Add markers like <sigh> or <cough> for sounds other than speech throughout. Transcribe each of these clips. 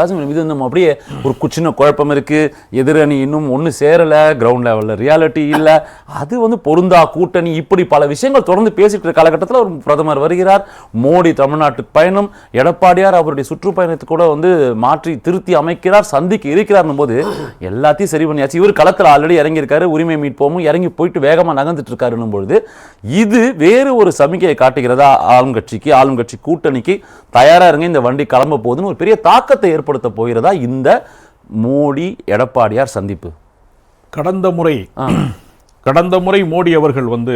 ராஜமௌழி மீது நம்ம அப்படியே ஒரு சின்ன குழப்பம் இருக்கு. எதிரணி இன்னும் ஒன்று சேரலை கிரவுண்ட் லெவலில் ரியாலிட்டி இல்லை. அது வந்து பொருந்தா கூட்டணி இப்படி பல விஷயங்கள் தொடர்ந்து பேசிட்டு இருக்க காலகட்டத்தில் ஒரு பிரதமர் வருகிறார். மோடி தமிழ்நாட்டுக்கு பயணம் எடப்பாடியார் அவருடைய சுற்றுப்பயணத்தை கூட வந்து மாற்றி திருத்தி அமைக்கிறார் சந்திக்க இருக்கிறார்னும் போது எல்லாத்தையும் சரி பண்ணியாச்சு. இவர் களத்தில் ஆல்ரெடி இறங்கியிருக்காரு உரிமை மீட்போமும் இறங்கி போயிட்டு வேகமாக நகர்ந்துட்டு இருக்காருன்னும் பொழுது இது வேறு ஒரு சமிக்கையை காட்டுகிறதா? ஆளுங்கட்சிக்கு ஆளுங்கட்சி கூட்டணிக்கு தயாராக இருங்க இந்த வண்டி கிளம்ப போகுதுன்னு ஒரு பெரிய தாக்கத்தை ஏற்படுத்த போகிறதா இந்த மோடி எடப்பாடியார் சந்திப்பு? கடந்த முறை கடந்த முறை மோடி அவர்கள் வந்து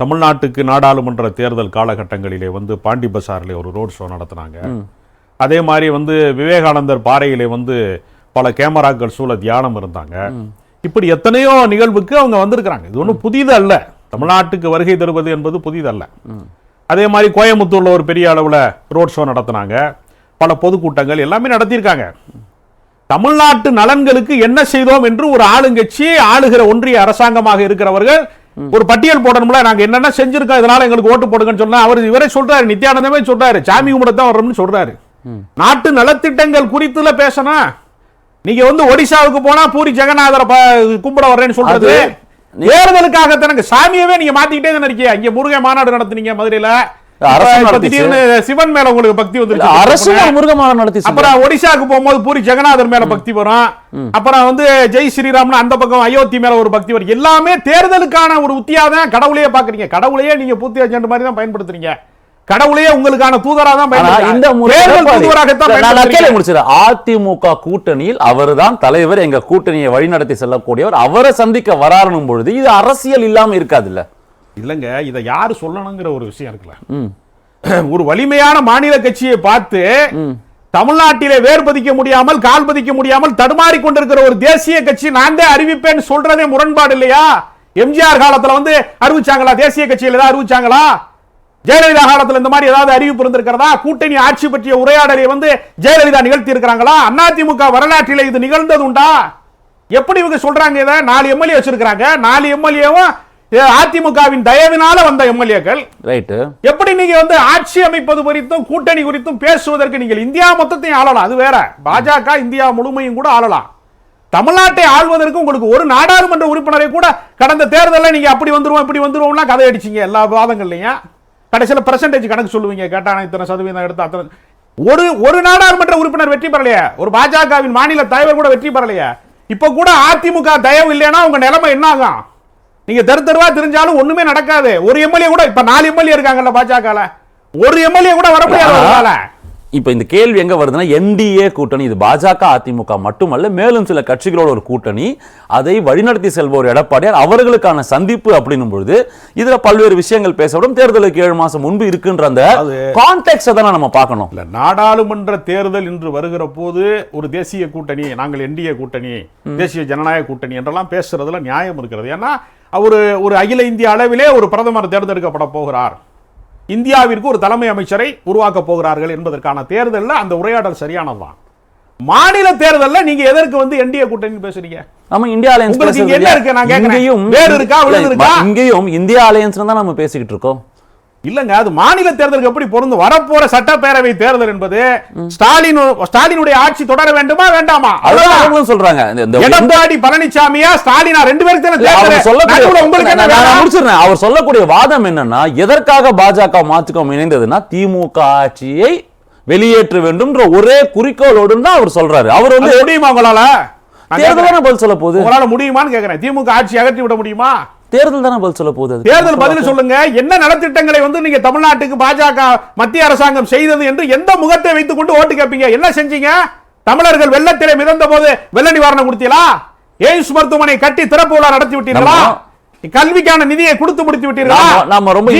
தமிழ்நாட்டுக்கு நாடாளுமன்ற தேர்தல் காலகட்டங்களிலே வந்து பாண்டி பசாரிலே ஒரு ரோட் ஷோ நடத்தினாங்க. அதே மாதிரி வந்து விவேகானந்தர் பாறையிலே வந்து பல கேமராக்கள் சூழ தியானம் இருந்தாங்க. இப்படி எத்தனையோ நிகழ்வுக்கு அவங்க வந்திருக்கிறாங்க. இது ஒன்றும் புதிது அல்ல தமிழ்நாட்டுக்கு வருகை தருவது என்பது புதிதல்ல. அதே மாதிரி கோயம்புத்தூர்ல ஒரு பெரிய அளவுல ரோட் ஷோ நடத்தினாங்க. பல பொதுக்கூட்டங்கள் எல்லாமே நடத்தியிருக்காங்க. தமிழ்நாட்டு நலன்களுக்கு என்ன செய்தோம் என்று ஒரு ஆளுங்கட்சி ஆளுகிற ஒன்றிய அரசாங்கமாக இருக்கிறவர்கள் ஒரு பட்டியல் போடணும்ல நாங்க என்னென்ன செஞ்சிருக்கோம் இதனால எங்களுக்கு ஓட்டு போடுங்கன்னு சொன்னா அவர் இவரே சொல்றாரு நித்யானந்தமே சொல்றாரு சாமி கும்பிடத்தான் வர்றோம்னு சொல்றாரு. நாட்டு நலத்திட்டங்கள் குறித்துல பேசணும் நீங்க வந்து ஒடிசாவுக்கு போனா பூரி ஜெகநாதரை கும்பிட வர்றேன்னு சொல்றது தேர்தலுக்காக தனக்கு சாமியவே நீங்க மாத்திக்கிட்டே தானே இருக்கீங்க. இங்க முருகன் மாநாடு நடத்துனீங்க மதுரையில. சிவன் மேல உங்களுக்கு பக்தி இல்ல, வந்துருச்சு அரசு ஒரு முருகமாலை நடத்தி. அப்புறம் ஒடிசாக்கு போகும்போது பூரி ஜெகநாதர் மேல பக்தி வரும். அப்புறம் வந்து ஜெய் ஸ்ரீராம்னு அந்த பக்கம் அயோத்தி மேல ஒரு பக்தி வரும். எல்லாமே தேர்தலுக்கான ஒரு உத்தியா தான் கடவுளையே பாக்குறீங்க கடவுளையே நீங்க பூத்தி ஏஜென்ட் மாதிரி தான் பயன்படுத்துறீங்க. கடவுளையே உங்களுக்கான தூதரா தான் இந்த. முடிச்சிடுறேன். அதிமுக கூட்டணியில் அவர்தான் தலைவர் எங்க கூட்டணியை வழிநடத்தி செல்லக்கூடியவர். அவரை சந்திக்க வராருன்னும் பொழுது இது அரசியல் இல்லாம இருக்காதுல்ல. இல்லங்க இதை யாரு சொல்லணுங்கிற ஒரு விஷயம் இருக்குல்ல. <clears throat> ஒரு வலிமையான மாநில கட்சியை பார்த்து தமிழ்நாட்டிலே வேர் பதிக்க முடியாமல் கால் பதிக்க முடியாமல் தடுமாறி கொண்டிருக்கிற ஒரு தேசிய கட்சி நான் தான் அறிவிப்பேன்னு சொல்றதே முரண்பாடு இல்லையா? எம்ஜிஆர் காலத்துல வந்து அறிவிச்சாங்களா? தேசிய கட்சியில் ஏதாவது அறிவிச்சாங்களா? ஜெயலலிதா காலத்துல இந்த மாதிரி ஏதாவது அறிவிப்பு இருந்திருக்கிறதா? கூட்டணி ஆட்சி பற்றிய உரையாடலை வந்து ஜெயலலிதா நிகழ்த்தி இருக்கிறாங்களா அதிமுக வரலாற்றிலே இது நிகழ்ந்தது உண்டா எப்படி இவங்க சொல்றாங்க இதை? நாலு எம்எல்ஏ வச்சிருக்காங்க நாலு எம்எல்ஏவும் அதிமுகவின் தயவினால வந்த எம்எல்ஏக்கள். ரைட்டு. எப்படி நீங்க வந்து ஆட்சி அமைப்பது குறித்தும் கூட்டணி குறித்தும் பேசுவதற்கு நீங்கள் இந்தியா மொத்தத்தையும் ஆளலாம். அது வேற. பாஜக இந்தியா முழுமையும் கூட ஆளலாம். தமிழ்நாட்டை ஆள்வதற்கு உங்களுக்கு ஒரு நாடாளுமன்ற உறுப்பினரை கூட கடந்த தேர்தலில் நீங்க அப்படி வந்துருவோம் இப்படி வந்துருவோம்லாம் கதை அடிச்சீங்க எல்லா விவாதங்கள்லையும் கடைசியில் பெர்சன்டேஜ் கணக்கு சொல்லுவீங்க கேட்டான இத்தனை சதவீதம் எடுத்து அத்தனை. ஒரு ஒரு நாடாளுமன்ற உறுப்பினர் வெற்றி பெறலையே. ஒரு பாஜகவின் மாநில தலைவர் கூட வெற்றி பெறலையே. இப்ப கூட அதிமுக தயவு இல்லைன்னா உங்க நிலைமை என்ன ஆகும்? நீங்க தெரு தெருவா தெரிஞ்சாலும் ஒண்ணுமே நடக்காது. ஒரு எம்எல்ஏ கூட இப்ப நாலு எம்எல்ஏ இருக்காங்கல்ல பாஜகல. ஒரு எம்எல்ஏ கூட வர முடியாது. இப்ப இந்த கேள்வி எங்க வருதுன்னா என்டிஏ கூட்டணி இது பாஜக அதிமுக மட்டுமல்ல மேலும் சில கட்சிகளோட ஒரு கூட்டணி அதை வழிநடத்தி செல்பவர் எடப்பாடியார் அவர்களுக்கான சந்திப்பு அப்படின்னும் பொழுது இதுல பல்வேறு விஷயங்கள் பேசப்படும். தேர்தலுக்கு ஏழு மாசம் முன்பு இருக்குன்ற அந்த கான்டெக்ட் தானே நம்ம பார்க்கணும். இல்ல நாடாளுமன்ற தேர்தல் இன்று வருகிற போது ஒரு தேசிய கூட்டணி நாங்கள் என்டிஏ கூட்டணி தேசிய ஜனநாயக கூட்டணி என்றெல்லாம் பேசுறதுல நியாயம் இருக்கிறது. ஏன்னா அவர் ஒரு அகில இந்திய அளவிலே ஒரு பிரதமர் தேர்ந்தெடுக்கப்பட போகிறார். இந்தியாவிற்கு ஒரு தலைமை அமைச்சரை உருவாக்க போகிறார்கள் என்பதற்கான தேர்தல்ல அந்த உரையாடல் சரியானதுதான் மாநில தேர்தல்ல நீங்க எதற்கு வந்து என்டிஏ கூட்டணி பேசுறீங்க நம்ம இந்தியா அலையன்ஸ் என்ன இருக்கு? நான். இங்கேயும் வேறு இருக்கா, விழுது இருக்கா? இங்கேயும் இந்தியா அலையன்ஸ் தான் நம்ம பேசிக்கிட்டு இருக்கோம் இல்லங்க அது மாநில தேர்தலுக்கு எப்படி பொருந்தும் வரப்போற சட்டப்பேரவை தேர்தல் என்பது ஸ்டாலின் ஸ்டாலினுடைய ஆட்சி தொடர வேண்டுமா வேண்டாமா. அவங்களும் சொல்றாங்க எடப்பாடி பழனிசாமியா ஸ்டாலினா ரெண்டு பேருக்கு. சொல்லக்கூடிய. அவர் சொல்லக்கூடிய வாதம் என்னன்னா எதற்காக பாஜக மாற்றுக்கம் இணைந்ததுன்னா திமுக ஆட்சியை வெளியேற்ற வேண்டும்ன்ற ஒரே குறிக்கோளோடு தான் அவர் சொல்றாரு அவர் வந்து முடியுமா உங்களால நான் தேர்தல் கேக்குறேன். தானே பதில் சொல்ல போகுது உங்களால முடியுமான்னு கேக்குறேன் திமுக ஆட்சி அகற்றி விட முடியுமா தேர்தல் தானே பதில் சொல்ல போகுது. தேர்தல் பதில் சொல்லுங்க. என்ன நலத்திட்டங்களை வந்து நீங்க தமிழ்நாட்டுக்கு பாஜக மத்திய அரசாங்கம் செய்தது என்று எந்த முகத்தை வைத்துக் கொண்டு ஓட்டு கேட்பீங்க? என்ன செஞ்சீங்க? தமிழர்கள் வெள்ளத்திலே மிதந்த போது வெள்ள நிவாரணம் கொடுத்தீங்களா? எய்ம்ஸ் மருத்துவமனை கட்டி திறப்பு விழா நடத்தி விட்டீர்களா? நம்ம- கல்விக்கான நிதியை கொடுத்து முடித்து விட்டீர்களா? நாம- ரொம்ப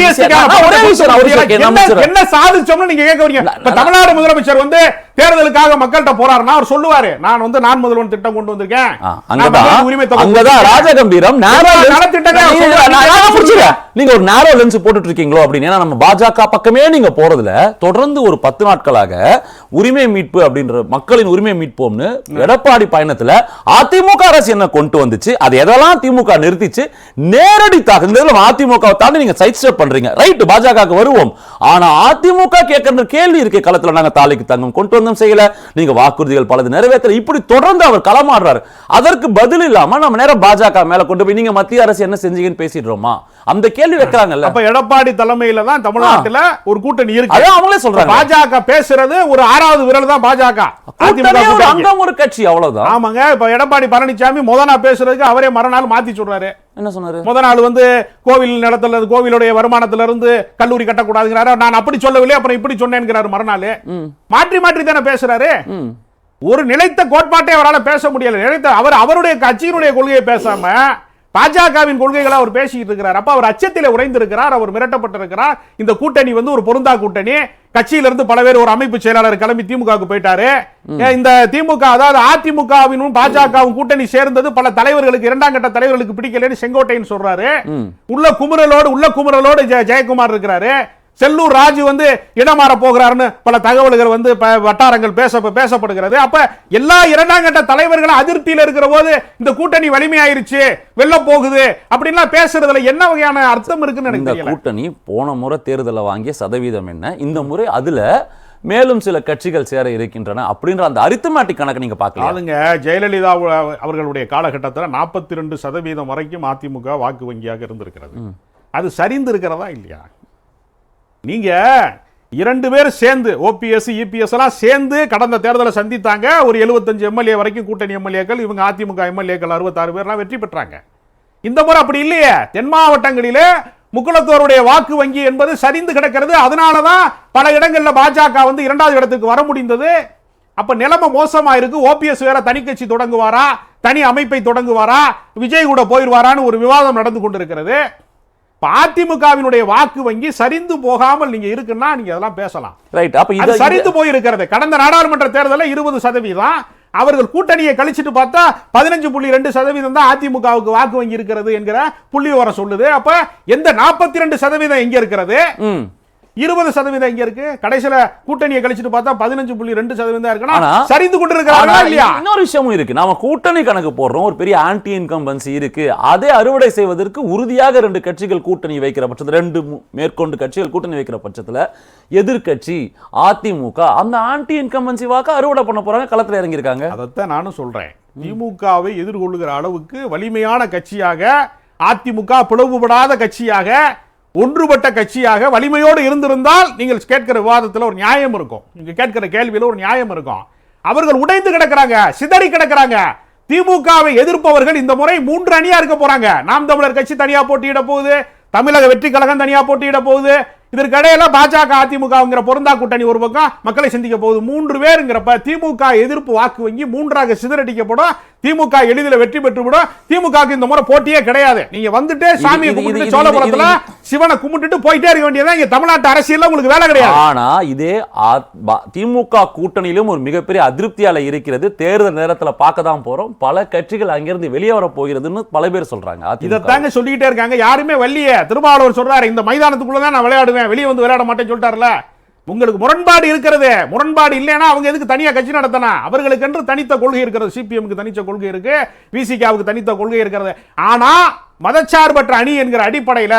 என்ன- சாதிச்சோம்னு நீங்க கேட்க வரீங்க தமிழ்நாடு முதலமைச்சர் வந்து தேர்தலுக்காக மக்கள்கிட்ட போறாருன்னா அவர் சொல்லுவாரு நான் வந்து நான் முதல்வன் திட்டம் கொண்டு வந்திருக்கேன். நீங்க- ஒரு நேரோ லென்ஸ் போட்டுட்டு இருக்கீங்களோ அப்படின்னு நம்ம பாஜக பக்கமே நீங்க போறதுல தொடர்ந்து ஒரு பத்து நாட்களாக உரிமை மீட்பு அப்படின்ற மக்களின் உரிமை மீட்போம்னு எடப்பாடி பயணத்துல அதிமுக அரசு என்ன கொண்டு வந்துச்சு அது எதெல்லாம் திமுக நிறுத்திச்சு நேரடி தாக்கு இந்த இதுல அதிமுக தாண்டி நீங்க சைட் ஸ்டெப் பண்றீங்க. ரைட் பாஜக வருவோம். ஆனா அதிமுக கேட்கிற கேள்வி இருக்க காலத்துல நாங்க தாலிக்கு தங்கம் கொண்டு ஒப்பந்தம் செய்யல. நீங்க வாக்குறுதிகள் பலது நிறைவேற்றல. இப்படி தொடர்ந்து அவர் களமாடுறாரு. அதற்கு பதில் இல்லாம நம்ம நேரம் பாஜக மேல கொண்டு போய் நீங்க மத்திய அரசு என்ன செஞ்சீங்கன்னு பேசிடுறோமா? அந்த கேள்வி வைக்கிறாங்கல்ல. அப்ப எடப்பாடி தலைமையில தான் தமிழ்நாட்டுல ஒரு கூட்டணி இருக்கு. அவங்களே சொல்றாங்க. பாஜக பேசுறது ஒரு ஆறாவது விரல் தான் பாஜக. அங்கம் ஒரு கட்சி அவ்வளவுதான். ஆமாங்க. இப்ப எடப்பாடி பழனிசாமி முத நாள் பேசுறதுக்கு அவரே மறுநாள் மாத்தி சொல்றாரு. என்ன சொன்னாரு? முத நாள் வந்து கோவில் நிலத்துல கோவிலுடைய வருமானத்துல இருந்து கல்லூரி கட்டக்கூடாதுங்கிறாரு. நான் அப்படி சொல்லவில்லை அப்புறம் இப்படி சொன்னேங்கிறாரு மறுநாள். மாற்றி மாற்றி தானே பேசுறாரு. ஒரு நிலைத்த கோட்பாட்டை அவரால் பேச முடியல. நிலைத்த அவர் அவருடைய கட்சியினுடைய கொள்கையை பேசாம பாஜகவின் கொள்கைகளை அவர் பேசிக்கிட்டு இருக்கிறார். அப்ப அவர் அச்சத்திலே உறைந்திருக்கிறார் அவர் மிரட்டப்பட்டிருக்கிறார். இந்த கூட்டணி வந்து ஒரு பொருந்தா கூட்டணி. கட்சியில இருந்து பல பேர் ஒரு அமைப்பு செயலாளர் கிளம்பி திமுகவுக்கு போயிட்டாரு. இந்த திமுக அதாவது அதிமுகவினும் பாஜகவும் கூட்டணி சேர்ந்தது பல தலைவர்களுக்கு இரண்டாம் கட்ட தலைவர்களுக்கு பிடிக்கலன்னு செங்கோட்டையன் சொல்றாரு. உள்ள குமுறலோடு உள்ள குமுறலோடு ஜெய- ஜெயக்குமார் இருக்கிறாரு. செல்லூர் ராஜு வந்து இடமாற போகிறாருன்னு பல தகவல்கள் வந்து வட்டாரங்கள் பேச பேசப்படுகிறது. அப்ப எல்லா இரண்டாம் கட்ட தலைவர்களும் அதிருப்தியில இருக்கிற போது இந்த கூட்டணி வலிமையாயிருச்சு வெல்ல போகுது அப்படின்லாம் பேசுறதுல என்ன வகையான அர்த்தம் இருக்குன்னு எனக்கு கூட்டணி போன முறை தேர்தலில் வாங்கிய சதவீதம் என்ன? இந்த முறை அதுல மேலும் சில கட்சிகள் சேர இருக்கின்றன அப்படின்ற அந்த அரித்தமேட்டிக் கணக்கு நீங்க பார்க்கலாம் அதுங்க ஜெயலலிதா அவ- அவர்களுடைய காலகட்டத்தில் நாற்பத்தி ரெண்டு சதவீதம் வரைக்கும் அதிமுக வாக்கு வங்கியாக இருந்திருக்கிறது. அது சரிந்து இருக்கிறதா இல்லையா? நீங்க இரண்டு பேர் சேர்ந்து ஓபிஎஸ் இபிஎஸ் எல்லாம் சேர்ந்து கடந்த தேர்தலை சந்தித்தாங்க. ஒரு 75 எம்எல்ஏ வரைக்கும் கூட்டணி எம்எல்ஏக்கள் இவங்க அதிமுக எம்எல்ஏக்கள் அறுபத்தாறு பேர்லாம் வெற்றி பெற்றாங்க. இந்த முறை அப்படி இல்லையே. தென் மாவட்டங்களிலே முக்குளத்தோருடைய வாக்கு வங்கி என்பது சரிந்து கிடக்கிறது. அதனால தான் பல இடங்களில் பாஜக வந்து இரண்டாவது இடத்துக்கு வர முடிந்தது. அப்போ நிலைமை மோசமாக இருக்கு. ஓபிஎஸ் வேற தனி கட்சி தொடங்குவாரா? தனி அமைப்பை தொடங்குவாரா? விஜய் கூட போயிடுவாரான்னு ஒரு விவாதம் நடந்து கொண்டிருக்கிறது. அதிமுகவினுடைய வாக்கு வங்கி சரிந்து போகாமல் நீங்க இருக்குன்னா நீங்க அதெல்லாம் பேசலாம். ரைட் அப்ப இது சரிந்து போயிருக்கிறது. கடந்த நாடாளுமன்ற தேர்தலில் இருபது சதவீதம். அவர்கள் கூட்டணியை கழிச்சிட்டு பார்த்தா பதினஞ்சு புள்ளி ரெண்டு சதவீதம் தான் அதிமுகவுக்கு வாக்கு வங்கி இருக்கிறது என்கிற புள்ளி வர சொல்லுது. அப்ப எந்த நாற்பத்தி ரெண்டு சதவீதம் எங்க இருக்கிறது. இருபது சதவீதம் எங்க இருக்கு. கடைசியில கூட்டணியை கழிச்சிட்டு பார்த்தா பதினஞ்சு புள்ளி ரெண்டு சதவீதம் இருக்குன்னா சரிந்து ஆனா கொண்டிருக்கிறார்களா இல்லையா? இன்னொரு விஷயமும் இருக்கு. நாம கூட்டணி கணக்கு போடுறோம். ஒரு பெரிய ஆன்டி இன்கம்பன்சி இருக்கு. அதை அறுவடை செய்வதற்கு உறுதியாக ரெண்டு கட்சிகள் கூட்டணி வைக்கிற பட்சத்துல ரெண்டு மேற்கொண்டு கட்சிகள் கூட்டணி வைக்கிற பட்சத்துல எதிர்க்கட்சி அதிமுக அந்த ஆன்டி இன்கம்பன்சி வாக்க அறுவடை பண்ண போறாங்க களத்துல இறங்கியிருக்காங்க. அதைத்தான் நானும் சொல்றேன். திமுகவை எதிர்கொள்ளுகிற அளவுக்கு வலிமையான கட்சியாக அதிமுக பிளவுபடாத கட்சியாக ஒன்றுபட்ட கட்சியாக வலிமையோடு இருந்திருந்தால் நீங்கள் கேட்கிற விவாதத்தில் ஒரு நியாயம் இருக்கும். நீங்க கேட்கிற கேள்வியில் ஒரு நியாயம் இருக்கும். அவர்கள் உடைந்து கிடக்குறாங்க சிதறி கிடக்குறாங்க. திமுகவை எதிர்ப்பவர்கள் இந்த முறை மூன்று அணியா இருக்க போறாங்க. நாம் தமிழர் கட்சி தனியா போட்டியிட போகுது தமிழக வெற்றி கழகம் தனியா போட்டியிட போகுது. இதற்கு இடையில பாஜக அதிமுகங்கிற பொருந்தா கூட்டணி ஒரு பக்கம் மக்களை சந்திக்க போகுது. மூன்று பேருங்கிறப்ப திமுக எதிர்ப்பு வாக்கு வங்கி மூன்றாக சிதறடிக்கப்படும். திமுக எளிதில் வெற்றி பெற்றுவிடும். திமுகவுக்கு இந்த முறை போட்டியே கிடையாது. நீங்க வந்துட்டு சாமியை இது- கும்பிட்டு சோழபுரத்துல சிவனை கும்பிட்டுட்டு போயிட்டே இருக்க வேண்டியதான் இங்க தமிழ்நாட்டு அரசியல்ல உங்களுக்கு வேலை கிடையாது. ஆனா இதே திமுக கூட்டணியிலும் ஒரு மிகப்பெரிய அதிருப்தியால இருக்கிறது. தேர்தல் நேரத்துல பார்க்க தான் போறோம். பல கட்சிகள் அங்கிருந்து வெளியே வர போகிறதுன்னு பல பேர் சொல்றாங்க. அதிமுக. இதைத்தாங்க சொல்லிக்கிட்டே இருக்காங்க. யாருமே வள்ளியே திருமாவளவர் சொல்றாரு இந்த மைதானத்துக்குள்ள தான் நான் விளையாடுவேன் வெளியே வந்து விளையாட மாட்டேன்னு சொல்லிட்டாருல. உங்களுக்கு முரண்பாடு இருக்கிறது. முரண்பாடு இல்லைன்னா அவங்க எதுக்கு தனியா கட்சி நடத்தணும் அவர்களுக்கு என்று தனித்த கொள்கை இருக்கிறது. சிபிஎம்க்கு தனித்த கொள்கை இருக்கு. விசிகாவுக்கு தனித்த கொள்கை இருக்கிறது. ஆனா மதச்சார்பற்ற அணி என்கிற அடிப்படையில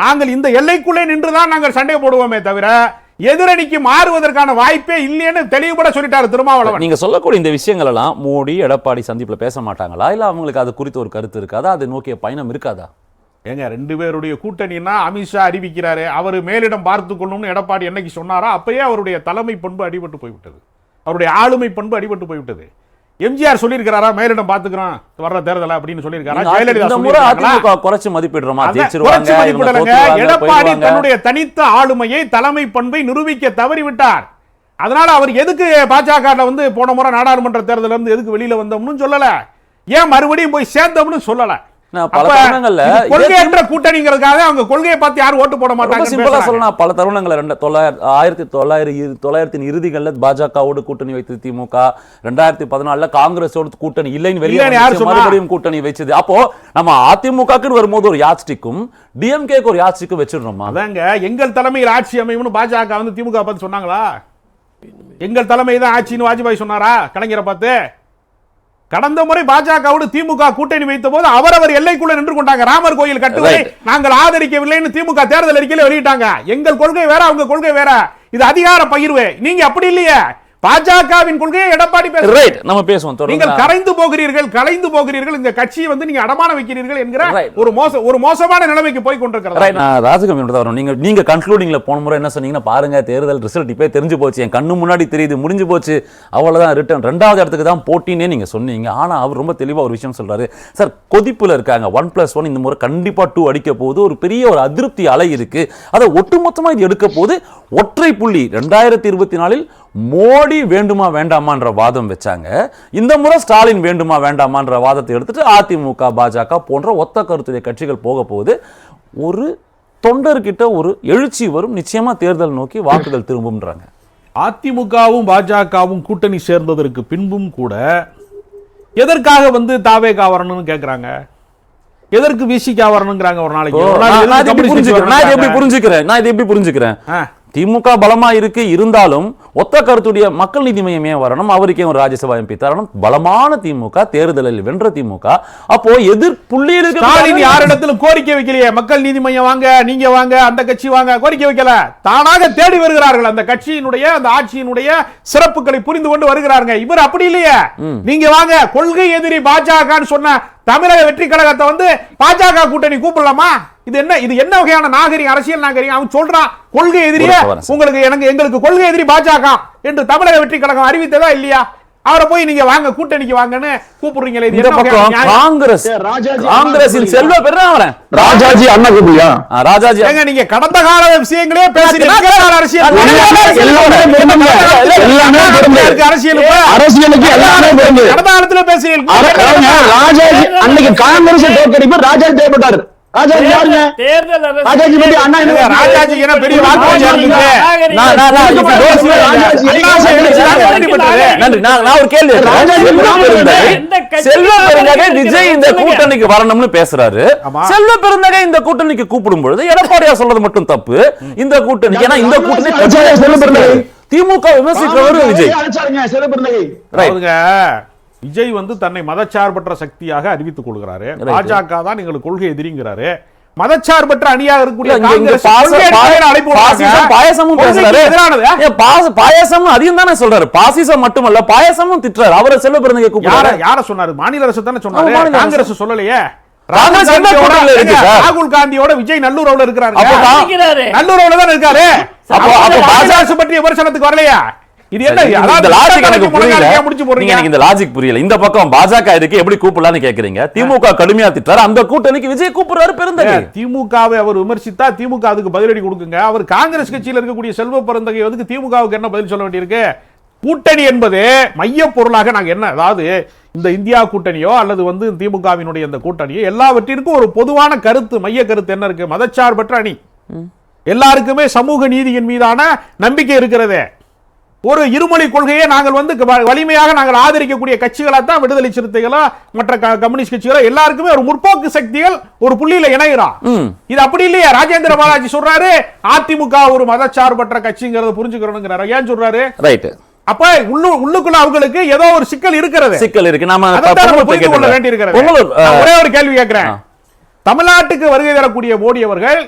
நாங்கள் இந்த எல்லைக்குள்ளே நின்று தான் நாங்கள் சண்டை போடுவோமே தவிர எதிரணிக்கு மாறுவதற்கான வாய்ப்பே இல்லைன்னு தெளிவுபட சொல்லிட்டாரு திருமாவளவன். நீங்க சொல்லக்கூடிய இந்த விஷயங்கள் எல்லாம் மோடி எடப்பாடி சந்திப்புல பேச மாட்டாங்களா? இல்ல அவங்களுக்கு அது குறித்து ஒரு கருத்து இருக்காதா? அதை நோக்கிய பயணம் இருக்காதா? ஏங்க ரெண்டு பேருடைய கூட்டணின்னா அமித்ஷா அறிவிக்கிறாரு அவர் மேலிடம் பார்த்து கொள்ளணும்னு எடப்பாடி என்னைக்கு சொன்னாரோ அப்பயே அவருடைய தலைமை பண்பு அடிபட்டு போய்விட்டது. அவருடைய ஆளுமை பண்பு அடிபட்டு போய்விட்டது. எம்ஜிஆர் சொல்லியிருக்கிறாரா? மேலிடம் பார்த்துக்கிறோம். வர்ற தேர்தலை அப்படின்னு சொல்லியிருக்காரா? ஜெயலலிதா குறைச்சு மதிப்பிடுறோமா? எடப்பாடி. தன்னுடைய தனித்த ஆளுமையை தலைமை பண்பை நிரூபிக்க தவறிவிட்டார். அதனால அவர் எதுக்கு பாஜக வந்து போன முறை நாடாளுமன்ற தேர்தல்ல இருந்து எதுக்கு வெளியில வந்தோம்னு சொல்லல. ஏன் மறுபடியும் போய் சேர்ந்தோம்னு சொல்லல. பல தருணங்கள்ல கொள்கையற்ற கூட்டணிங்கிறதுக்காக அவங்க கொள்கையை பார்த்து யாரும் ஓட்டு போட மாட்டாங்க சிம்பிளா சொல்லலாம். பல தருணங்கள் ரெண்டு தொள்ளாயிரத்தி ஆயிரத்தி தொள்ளாயிரம் இரு- தொள்ளாயிரத்தின் இறுதிகள்ல பாஜகவோடு கூட்டணி வைத்தது திமுக. ரெண்டாயிரத்தி பதினாலுல காங்கிரஸோடு கூட்டணி இல்லைன்னு வெளியே? மறுபடியும் கூட்டணி வச்சது. அப்போ நம்ம அதிமுகக்குன்னு வரும்போது ஒரு யாத்ஸ்டிக்கும் டிஎம்கேக்கு ஒரு யாத்ஸ்டிக்கும் வச்சிடுறோமா? அதாங்க எங்கள் தலைமையில் ஆட்சி அமையும்னு பாஜக வந்து திமுக பார்த்து சொன்னாங்களா? எங்கள் தலைமை தான் ஆட்சின்னு வாஜ்பாய் சொன்னாரா? கலைஞரை பார்த்து? கடந்த முறை பாஜகவோடு திமுக கூட்டணி வைத்த போது அவரவர் எல்லைக்குள்ள நின்று கொண்டாங்க. ராமர் கோயில் கட்டுவதை. நாங்கள் ஆதரிக்கவில்லைன்னு திமுக தேர்தல் அறிக்கையில வெளியிட்டாங்க. எங்கள் கொள்கை வேற அவங்க கொள்கை வேற. இது அதிகார பகிர்வு. நீங்க அப்படி இல்லையே. பாஜகவின் கொள்கையை எடப்பாடி பேச ரைட் நம்ம பேசுவோம் நீங்கள் கரைந்து போகிறீர்கள் கலைந்து போகிறீர்கள் இந்த கட்சியை வந்து நீங்க அடமான வைக்கிறீர்கள் என்கிற. ஒரு மோச ஒரு மோசமான நிலைமைக்கு போய் கொண்டிருக்கிறது. நான் ராஜகம்பி தான் வரும் நீங்க நீங்க கன்க்ளூடிங்ல போன முறை என்ன சொன்னீங்கன்னா பாருங்க தேர்தல் ரிசல்ட் இப்பே தெரிஞ்சு போச்சு. என் கண்ணு முன்னாடி தெரியுது முடிஞ்சு போச்சு. அவ்வளவுதான் ரிட்டர்ன் ரெண்டாவது இடத்துக்கு தான் போட்டினே நீங்க சொன்னீங்க. ஆனா அவர் ரொம்ப தெளிவா ஒரு விஷயம் சொல்றாரு. சார் கொதிப்புல இருக்காங்க. ஒன் பிளஸ் ஒன் இந்த முறை கண்டிப்பா டூ அடிக்க போகுது. ஒரு பெரிய ஒரு அதிருப்தி அலை இருக்கு. அதை ஒட்டுமொத்தமா இது எடுக்க போது ஒற்றை புள்ளி. ரெண்டாயிரத்தி இருபத்தி நாலில் மோடி வேண்டுமா வேண்டாமான்ற வாதம் வச்சாங்க. இந்த முறை ஸ்டாலின் வேண்டுமா வேண்டாமான்ற வாதத்தை எடுத்துட்டு அதிமுக பாஜக போன்ற ஒத்த கருத்துடைய கட்சிகள் போக போகுது. ஒரு தொண்டர்கிட்ட ஒரு எழுச்சி வரும். நிச்சயமா தேர்தல் நோக்கி வாக்குகள் திரும்பும்ன்றாங்க. அதிமுகவும் பாஜகவும் கூட்டணி சேர்ந்ததற்கு பின்பும் கூட எதற்காக வந்து தாவேகா வரணும்னு கேக்குறாங்க? எதற்கு விசிகா வரணுங்கிறாங்க ஒரு நாளைக்கு. நான் எப்படி புரிஞ்சுக்கிறேன்? நான் இதை எப்படி? புரிஞ்சுக்கிறேன்? திமுக பலமா இருக்கு இருந்தாலும் ஒத்த கருத்துடைய மக்கள் நீதி மையம் வரணும். அவருக்கே ஒரு ராஜ்யசபா எம்பி தரணும். பலமான திமுக தேர்தலில் வென்ற திமுக. அப்போ எதிர் புள்ளியில் ஸ்டாலின் யாரிடத்திலும் கோரிக்கை வைக்கலையே. மக்கள் நீதி மையம் வாங்க நீங்க வாங்க அந்த கட்சி வாங்க. கோரிக்கை வைக்கல. தானாக தேடி வருகிறார்கள் அந்த கட்சியினுடைய அந்த ஆட்சியினுடைய சிறப்புகளை புரிந்து கொண்டு வருகிறாங்க இவர் அப்படி இல்லையே. நீங்க வாங்க. கொள்கை எதிரி பாஜகன்னு சொன்ன தமிழக வெற்றி கழகத்தை வந்து பாஜக கூட்டணி கூப்பிடலாமா? இது என்ன இது என்ன வகையான நாகரிகம் அரசியல் நாகரிகம்? அவன் சொல்றான் கொள்கை எதிரியே. உங்களுக்கு எனக்கு எங்களுக்கு கொள்கை எதிரி பாஜக என்று தமிழக வெற்றி கழகம் அறிவித்ததா இல்லையா? அவரை போய் நீங்க வாங்க கூட்டணிக்கு வாங்கன்னு கூப்பிடுறீங்களே இது இந்த பக்கம்? காங்கிரஸ் அண்ணா செல்வ பெருனா வரேன் ராஜாஜி அண்ணா கூப்பிடுயா ராஜாஜி ஏங்க நீங்க கடந்த கால விஷயங்களே பேசுறீங்க நான் கடந்த கால அரசியல். அரசியல். அரசியலுக்கு எல்லாமே கடந்த காலத்துல பேசுறீங்க. ராஜாஜி அன்னைக்கு காங்கிரஸ் தோற்கடிப்பு ராஜாஜி தேவைப்பட்டாரு. ராஜாஜி யாருங்க? தேர்தல் அரசியல் ராஜாஜி பத்தி அண்ணா ஏங்க, என்ன ராஜாஜி என்ன பெரிய வாக்குவாதம் இருக்குது நான் நான் நான் இப்ப யோசிச்சு ராஜாஜி அண்ணாமலை எழுச்சி தான் கேள்விப்பட்டது. நன்றி நான் நான் ஒரு கேள்வி கேட்கிறேன். ராஜாஜி செல்வ ராமன் பெருந்தகை எந்த கட்சி செல்வ பெருந்தகை இருக்கிறது விஜய் இந்த. கூட்டணிக்கு வரணும்னு பேசுறாரு. செல்வ பெருந்தகை இந்த கூட்டணிக்கு கூப்பிடும் பொழுது எடப்பாடியார் சொல்றது மட்டும் தப்பு. இந்த கூட்டணி ஏன்னா இந்த கூட்டணி செல்வ பெருந்தகை. திமுக விமர்சிக்கிறவர் விஜய். விஜய் வந்து தன்னை மதச்சார்பற்ற சக்தியாக அறிவித்துக் கொள்கிறாரு. பாஜக தான் எங்களுக்கு கொள்கை எதிரிங்கிறாரு. மதச்சார்பற்ற அணியாக இருக்கக்கூடிய. பாயாசமும் அதையும் தானே சொல்றாரு. பாசிசம் மட்டுமல்ல பாயாசமும் திட்டுறாரு. அவரை செல்வ பெருந்தகை யார கூப்பிடுறாரு. யார சொன்னாரு? மாநில அரசு தானே சொன்னாரு. காங்கிரஸ் சொல்லலையே. ராகுல் காந்தியோட- விஜய் நல்லூர்ல இருக்கிறாரு அப்போ தான் இருக்காரு. அப்போ- பாஜக அரசு பற்றி விமர்சனத்துக்கு வரலையா? இது என்ன? இந்த லாஜிக் எனக்கு புரியல. முடிச்சு நீங்க போடுறீங்க எனக்கு இந்த லாஜிக் புரியல. இந்த பக்கம் பாஜக இருக்கு எப்படி கூப்பிடலாம்னு கேக்குறீங்க? திமுக கடுமையா திட்டாரு அந்த கூட்டணிக்கு விஜய் கூப்பிடுறாரு பெருந்தகை. திமுகவை அவர் விமர்சித்தா திமுக அதுக்கு பதிலடி கொடுக்குங்க. அவர் காங்கிரஸ் கட்சியில் இருக்கக்கூடிய செல்வ பெருந்தகை வந்து திமுகவுக்கு என்ன பதில் சொல்ல வேண்டியிருக்கு? கூட்டணி என்பது மைய பொருளாக நாங்க என்ன அதாவது இந்த இந்தியா கூட்டணியோ அல்லது வந்து திமுகவினுடைய இந்த கூட்டணியோ எல்லாவற்றிற்கும் ஒரு பொதுவான கருத்து மைய கருத்து என்ன இருக்கு? மதச்சார்பற்ற அணி. எல்லாருக்குமே சமூக நீதியின் மீதான நம்பிக்கை இருக்கிறது. ஒரு இருமொழி கொள்கையை நாங்கள் வந்து வலிமையாக நாங்கள் ஆதரிக்கக்கூடிய கட்சிகளா தான் விடுதலை சிறுத்தைகளோ மற்ற கம்யூனிஸ்ட் கட்சிகளோ எல்லாருக்குமே ஒரு முற்போக்கு சக்திகள் ஒரு புள்ளியில இணைகிறோம் ம். இது அப்படி இல்லையா? ராஜேந்திர பாலாஜி சொல்றாரு அதிமுக ஒரு மதச்சார்பற்ற கட்சிங்கிறத புரிஞ்சுக்கிறோங்கிறாரு ஏன் சொல்றாரு? ரைட் அப்ப உள்ளு உள்ளுக்குள்ள அவங்களுக்கு ஏதோ ஒரு சிக்கல் இருக்கிறது. சிக்கல் இருக்கு. நாம புரிந்து கொள்ள ஒரே ஒரு கேள்வி கேட்கிறேன். தமிழ்நாட்டுக்கு வருகை தரக்கூடிய மோடி அவர்கள்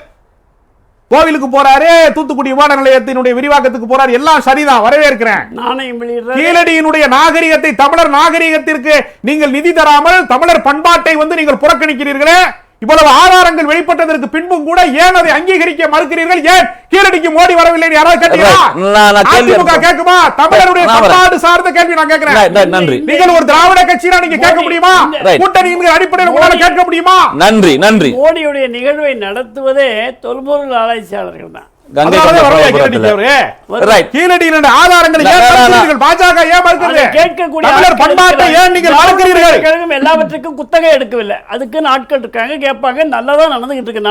கோவிலுக்கு போறாரு தூத்துக்குடி விமான நிலையத்தினுடைய விரிவாக்கத்துக்கு போறாரு எல்லாம் சரிதான் வரவேற்கிறேன். நாணயம் வெளியிடுறது கீழடியினுடைய நாகரிகத்தை தமிழர் நாகரிகத்திற்கு நீங்கள் நிதி தராமல் தமிழர் பண்பாட்டை வந்து நீங்கள் புறக்கணிக்கிறீர்களே இவ்வளவு ஆதாரங்கள் வெளிப்பட்டதற்கு பின்பும் கூட ஏன் அதை அங்கீகரிக்க மறுக்கிறீர்கள்? ஏன் கீழடிக்கு மோடி வரவில்லை யாராவது கேட்டீங்களா? கேட்குமா? தமிழருடைய. பண்பாடு சார்ந்த கேள்வி நான் Right, கேட்கிறேன் நன்றி. நீங்கள் ஒரு திராவிட கட்சியா நீங்க கேட்க முடியுமா. கூட்டணியின் அடிப்படையில் உங்களால கேட்க முடியுமா? நன்றி நன்றி. மோடியுடைய நிகழ்வை நடத்துவதே தொல்பொருள் ஆராய்ச்சியாளர்கள் தான் கங்கை பாஜக ஏன் மறுக்கிறது கேட்கக்கூடிய. ஏன் நீங்கள் மறுக்கிறீர்கள்? எல்லாவற்றுக்கும் குத்தகை எடுக்கவில்லை. அதுக்கு ஆட்கள் இருக்காங்க கேட்பாங்க நல்லதா நடந்துகிட்டு இருக்கு